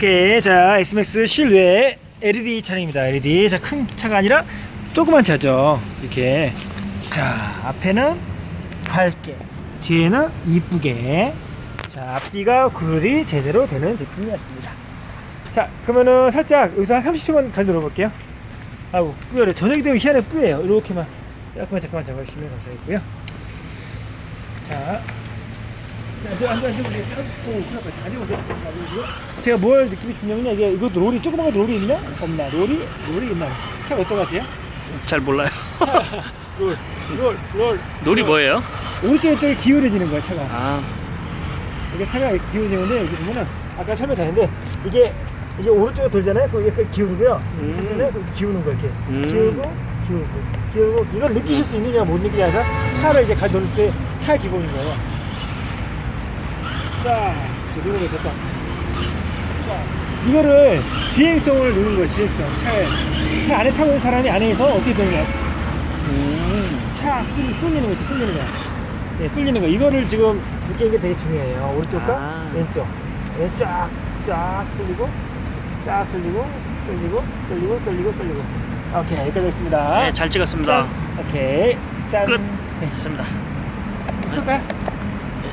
오케이 자 엑스맥스 실외 LED 차량입니다. LED. 자 큰 차가 아니라 조그만 차죠. 이렇게. 자 앞에는 밝게 뒤에는 이쁘게. 자 앞뒤가 구별이 제대로 되는 제품이었습니다. 자 그러면은 살짝 여기서 한 30초만 가져 눌러볼게요. 아우 뿌여요. 저녁이 되면 희한하게 뿌예요. 이렇게만. 잠깐만 잠깐만. 잡아주시면 감사하겠고요 제가 뭘 느낌이 중요하냐 이게 이것도 롤이 조그만 거 롤이 있나? 없나 롤이 롤이 있나 차가 어떤 것 같아요? 잘 몰라요. 롤 롤, 롤. 놀이 뭐예요? 오른쪽 쪽에 기울어지는 거야 차가 아, 이게 차가 기울어지는데 여기 보면은 아까 설명 잘했는데 이게 이게 오른쪽으로 돌잖아요 그럼 이렇게 기울고요 음. 잖아요 그럼 기우는 거 이렇게 음. 기울고 기울고 기울고 이걸 느끼실 수 있느냐 못 느끼냐 아니라 차를 이제 가져올 때 차의 기본인 거예요 자 누르면 됐다 자 이거를 지행성을 누는 거예요 지행성 차에 차 안에 타고 있는 사람이 안에서 어떻게 되느냐 음. 차 쏠, 쏠리는 거지 쏠리는 거야 네 쏠리는 거 이거를 지금 느끼는 게 되게 중요해요 오른쪽과 아. 왼쪽 왼쪽 쫙 쏠리고 쫙 쏠리고 쏠리고 쏠리고 쏠리고 쏠리고 오케이 여기까지 했습니다 네, 잘 찍었습니다. 짠. 오케이 짠 끝. 네, 됐습니다. 할까요?